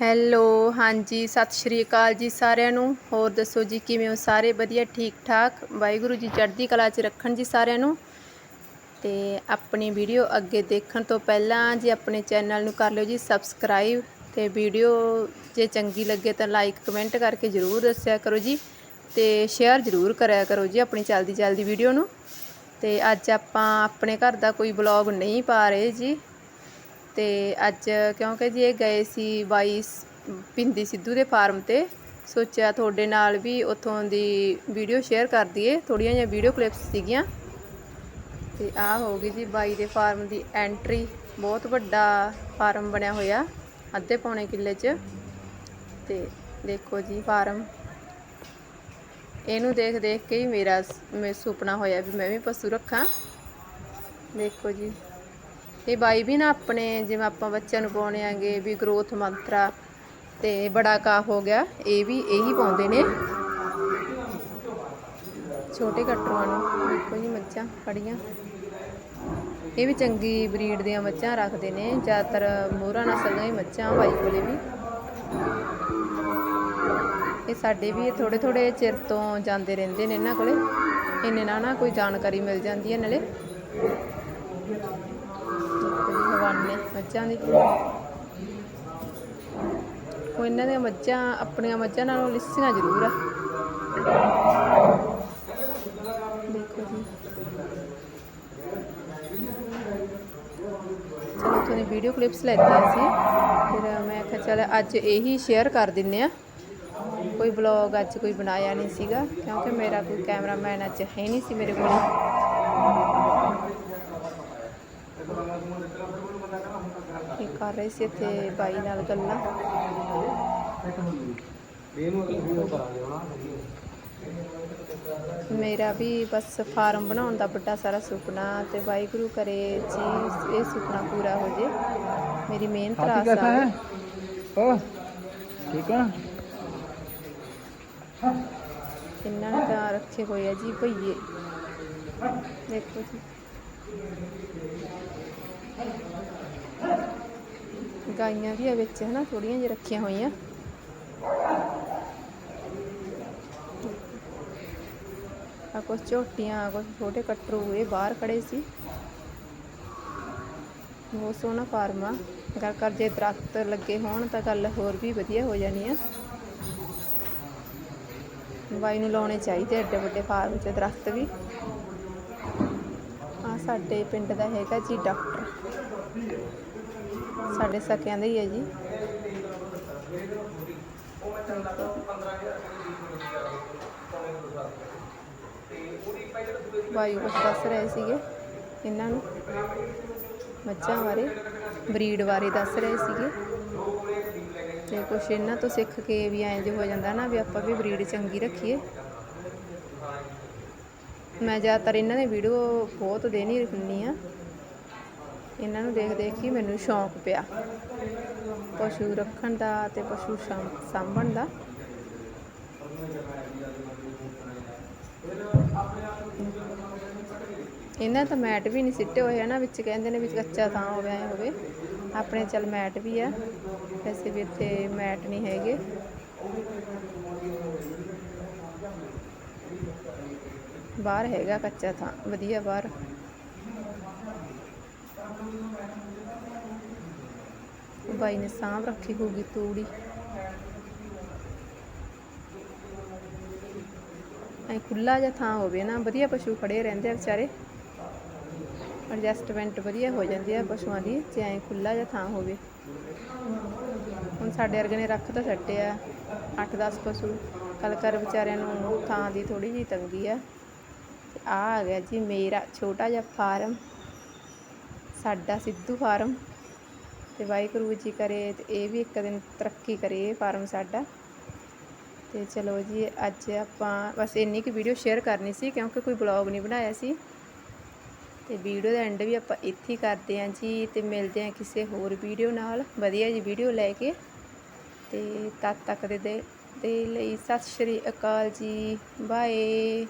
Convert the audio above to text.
Hello, ਹਾਂਜੀ, ਸਤਿ ਸ਼੍ਰੀ ਅਕਾਲ ਜੀ ਸਾਰਿਆਂ ਨੂੰ। ਹੋਰ ਦੱਸੋ ਜੀ, ਕਿਵੇਂ ਹੋ ਸਾਰੇ? ਵਧੀਆ, ਠੀਕ ਠਾਕ? ਵਾਹਿਗੁਰੂ ਜੀ ਚੜ੍ਹਦੀ ਕਲਾ 'ਚ ਰੱਖਣ ਜੀ ਸਾਰਿਆਂ ਨੂੰ। ਤੇ ਆਪਣੀ ਵੀਡੀਓ ਅੱਗੇ ਦੇਖਣ ਤੋਂ ਪਹਿਲਾਂ ਜੀ ਆਪਣੇ ਚੈਨਲ ਨੂੰ ਕਰ ਲਿਓ ਜੀ ਸਬਸਕ੍ਰਾਈਬ ਤੇ ਵੀਡੀਓ ਜੇ ਚੰਗੀ ਲੱਗੇ ਤਾਂ ਲਾਈਕ, ਕਮੈਂਟ ਕਰਕੇ ਜ਼ਰੂਰ ਦੱਸਿਆ ਕਰੋ ਜੀ ਤੇ ਸ਼ੇਅਰ ਜ਼ਰੂਰ ਕਰਿਆ ਕਰੋ ਜੀ ਆਪਣੀ ਚੱਲਦੀ ਚੱਲਦੀ ਵੀਡੀਓ ਨੂੰ। ਤੇ ਅੱਜ ਆਪਾਂ ਆਪਣੇ ਘਰ ਦਾ ਕੋਈ ਵਲੌਗ ਨਹੀਂ ਪਾ ਰਹੇ ਜੀ। ਤੇ ਅੱਜ ਕਿਉਂਕਿ ਜੀ ਇਹ ਗਏ ਸੀ ਬਾਈ ਸ- ਪਿੰਦੀ ਸਿੱਧੂ ਦੇ ਫਾਰਮ ਤੇ, ਸੋਚਿਆ ਤੁਹਾਡੇ ਨਾਲ ਵੀ ਉੱਥੋਂ ਦੀ ਵੀਡੀਓ ਸ਼ੇਅਰ ਕਰ ਦਈਏ ਥੋੜੀਆਂ ਜਿਹੀਆਂ ਵੀਡੀਓ ਕਲਿੱਪਸ ਸੀਗੀਆਂ। ਤੇ ਆਹ ਹੋ ਗਈ ਜੀ ਬਾਈ ਦੇ ਫਾਰਮ ਦੀ ਐਂਟਰੀ, ਬਹੁਤ ਵੱਡਾ ਫਾਰਮ ਬਣਿਆ ਹੋਇਆ, ਅੱਧੇ ਪੌਣੇ ਕਿੱਲੇ 'ਚ। ਤੇ ਦੇਖੋ ਜੀ ਫਾਰਮ। ਇਹਨੂੰ ਦੇਖ ਦੇਖ ਕੇ ਹੀ ਮੇਰਾ ਸੁਪਨਾ ਹੋਇਆ ਵੀ ਮੈਂ ਵੀ ਪਸ਼ੂ ਰੱਖਾਂ। ਦੇਖੋ ਜੀ। ਇਹ ਬਾਈ ਵੀ ਨਾ ਆਪਣੇ ਜਿਵੇਂ ਆਪਾਂ ਬੱਚਿਆਂ ਨੂੰ ਪਾਉਣੇ ਆਂਗੇ ਵੀ ਗਰੋਥ ਮੰਤਰਾ ਤੇ ਬੜਾ ਕਾ ਹੋ ਗਿਆ, ਇਹ ਵੀ ਇਹੀ ਪਾਉਂਦੇ ਨੇ। ਛੋਟੇ ਕਟਰੂਆਂ ਨੂੰ ਦੇਖੋ ਜੀ ਮੱਝਾਂ ਖੜੀਆਂ ਇਹ ਵੀ ਚੰਗੀ ਬਰੀਡ ਦੀਆਂ ਮੱਝਾਂ ਰੱਖਦੇ ਨੇ, ਜ਼ਿਆਦਾਤਰ ਮੋਹਰਾ ਨਸਲ ਦੀਆਂ ਹੀ ਮੱਝਾਂ ਬਾਈ ਕੋਲੇ ਵੀ। ਇਹ ਸਾਡੇ ਵੀ ਥੋੜੇ ਥੋੜੇ ਚਿਰ ਤੋਂ ਜਾਂਦੇ ਰਹਿੰਦੇ ਨੇ ਇਹਨਾਂ ਕੋਲੇ। ਇੰਨੇ ਨਾਲ ਨਾ ਕੋਈ ਜਾਣਕਾਰੀ ਮਿਲ ਜਾਂਦੀ ਹੈ ਨਾਲੇ। ਹਵਾਨੇ ਮੱਝਾਂ ਦੀ। ਉਹ ਇਹਨਾਂ ਦੀਆਂ ਮੱਝਾਂ ਆਪਣੀਆਂ ਮੱਝਾਂ ਨਾਲੋਂ ਲਿੱਸੀਆਂ ਜ਼ਰੂਰ ਆ। ਦੇਖੋ ਜੀ। ਚਲੋ ਤੁਹਾਨੂੰ ਵੀਡੀਓ ਕਲਿੱਪਸ ਲੈਤੀਆਂ ਸੀ। ਫਿਰ ਮੈਂ ਕਿਹਾ, ਚਲ ਅੱਜ ਇਹੀ ਸ਼ੇਅਰ ਕਰ ਦਿੰਨੇ ਆ। ਕੋਈ ਵਲੌਗ ਅੱਜ ਕੋਈ ਬਣਾਇਆ ਨਹੀਂ ਸੀਗਾ, ਕਿਉਂਕਿ ਮੇਰਾ ਕੋਈ ਕੈਮਰਾਮੈਨ ਅੱਜ ਹੈ ਨਹੀਂ ਸੀ ਮੇਰੇ ਕੋਲ। ਕਰ ਰਹੇ ਸੀ ਇੱਥੇ ਬਾਈ ਨਾਲ ਗੱਲਾਂ। ਮੇਰਾ ਵੀ ਬਸ ਫਾਰਮ ਬਣਾਉਣ ਦਾ ਵੱਡਾ ਸਾਰਾ ਸੁਪਨਾ ਤੇ ਵਾਹਿਗੁਰੂ ਕਰੇ ਜੀ ਇਹ ਸੁਪਨਾ ਪੂਰਾ ਹੋ ਜੇ। ਮੇਰੀ ਮਿਹਨਤ ਆਸਾ ਹੈ? ਠੀਕ ਆ? ਇਹਨਾਂ ਨੇ ਤਾਂ ਰੱਖੇ ਹੋਏ ਆ ਜੀ ਭਈਏ। ਦੇਖੋ ਜੀ। ਗਾਈਆਂ ਵੀ ਆ ਵਿੱਚ, ਹਨਾ ਥੋੜੀਆਂ ਜਿਹੀਆਂ ਰੱਖੀਆਂ ਹੋਈਆਂ। ਆ ਕੁਛ ਝੋਟੀਆਂ ਕੁਛ ਛੋਟੇ ਕਟਰੂ, ਇਹ ਬਾਹਰ ਖੜੇ ਸੀ। ਬਹੁਤ ਸੋਹਣਾ ਫਾਰਮ ਆ। ਗੱਲ ਕਰ, ਜੇ ਦਰਖਤ ਲੱਗੇ ਹੋਣ ਤਾਂ ਗੱਲ ਹੋਰ ਵੀ ਵਧੀਆ ਹੋ ਜਾਣੀ ਆ। ਬਾਈ ਨੂੰ ਲਾਉਣੇ ਚਾਹੀਦੇ ਐਡੇ ਵੱਡੇ ਫਾਰਮ 'ਚ ਦਰਖਤ ਵੀ। ਆ ਸਾਡੇ ਪਿੰਡ ਦਾ ਹੈਗਾ ਜੀ ਡਾਕਟਰ। ਸਾਡੇ ਸਕਿਆਂ ਦਾ ਹੀ ਹੈ ਜੀ। ਬਾਈ ਕੁਛ ਦੱਸ ਰਹੇ ਸੀਗੇ ਇਹਨਾਂ ਨੂੰ। ਮੱਝਾਂ ਬਾਰੇ, ਬਰੀਡ ਬਾਰੇ ਦੱਸ ਰਹੇ ਸੀਗੇ। ਤੇ ਕੁਛ ਇਹਨਾਂ ਤੋਂ ਸਿੱਖ ਕੇ ਵੀ ਐਂ ਜੇ ਹੋ ਜਾਂਦਾ ਨਾ ਵੀ ਆਪਾਂ ਵੀ ਬਰੀਡ ਚੰਗੀ ਰੱਖੀਏ। ਮੈਂ ਜ਼ਿਆਦਾਤਰ ਇਹਨਾਂ ਦੀ ਵੀਡੀਓ ਬਹੁਤ ਦੇਣੀ ਹੁੰਨੀ ਆ। ਇਹਨਾਂ ਨੂੰ ਦੇਖ ਦੇਖ ਕੇ ਮੈਨੂੰ ਸ਼ੌਂਕ ਪਿਆ। ਪਸ਼ੂ ਰੱਖਣ ਦਾ ਤੇ ਪਸ਼ੂ ਸਾਂਭ- ਸਾਂਭਣ ਦਾ। ਇਹਨਾਂ ਤਾਂ ਮੈਟ ਵੀ ਨਹੀਂ ਸਿੱਟੇ ਹੋਏ ਆ ਨਾ, ਵਿੱਚ ਕਹਿੰਦੇ ਨੇ ਵਿੱਚ ਕੱਚਾ ਥਾਂ ਹੋਵੇ, ਐ ਹੋਵੇ। ਆਪਣੇ ਚੱਲ ਮੈਟ ਵੀ ਆ। ਵੈਸੇ ਵੀ ਇੱਥੇ ਮੈਟ ਨਹੀਂ ਹੈਗੇ। ਬਾਹਰ ਹੈਗਾ ਕੱਚਾ ਥਾਂ ਵਧੀਆ ਬਾਹਰ। ਬਾਈ ਨੇ ਸਾਂਭ ਰੱਖੀ ਹੋਊਗੀ ਤੂੜੀ। ਐ ਖੁੱਲਾ ਜਿਹਾ ਥਾਂ ਹੋਵੇ ਨਾ, ਵਧੀਆ ਪਸ਼ੂ ਖੜੇ ਰਹਿੰਦੇ ਆ ਵਿਚਾਰੇ। ਐਡਜਸਟਮੈਂਟ ਵਧੀਆ ਹੋ ਜਾਂਦੀ ਆ ਪਸ਼ੂਆਂ ਦੀ, ਜੇ ਐ ਖੁੱਲਾ ਜਿਹਾ ਥਾਂ ਹੋਵੇ। ਹੁਣ ਸਾਡੇ ਵਰਗੇ ਨੇ ਰੱਖ ਤਾਂ ਛੱਡੇ ਆ 8-10 ਪਸ਼ੂ। ਕੱਲ ਕਰ ਵਿਚਾਰਿਆਂ ਨੂੰ ਥਾਂ ਦੀ ਥੋੜੀ ਜਿਹੀ ਤੰਗੀ ਆ। ਆ ਆ ਗਿਆ ਜੀ ਮੇਰਾ ਛੋਟਾ ਜਿਹਾ ਫਾਰਮ, ਸਾਡਾ ਸਿੱਧੂ ਫਾਰਮ। ਤੇ ਵਾਹਿਗੁਰੂ ਜੀ ਕਰੇ ਤੇ ਇਹ ਵੀ ਇੱਕ ਦਿਨ ਤਰੱਕੀ ਕਰੇ ਇਹ ਫਾਰਮ ਸਾਡਾ। ਤੇ ਚਲੋ ਜੀ, ਅੱਜ ਆਪਾਂ ਬਸ ਇੰਨੀ ਕੁ ਵੀਡੀਓ ਸ਼ੇਅਰ ਕਰਨੀ ਸੀ ਕਿਉਂਕਿ ਕੋਈ ਬਲੌਗ ਨਹੀਂ ਬਣਾਇਆ ਸੀ। ਤੇ ਵੀਡੀਓ ਦਾ ਐਂਡ ਵੀ ਆਪਾਂ ਇੱਥੇ ਹੀ ਕਰਦੇ ਹਾਂ ਜੀ ਤੇ ਮਿਲਦੇ ਹਾਂ ਕਿਸੇ ਹੋਰ ਵੀਡੀਓ ਨਾਲ। ਵਧੀਆ ਜੀ ਵੀਡੀਓ ਲੈ ਕੇ। ਤੇ ਤਦ ਤੱਕ ਦੇ ਦੇ ਦੇ ਲਈ ਸਤਿ ਸ਼੍ਰੀ ਅਕਾਲ ਜੀ। ਬਾਏ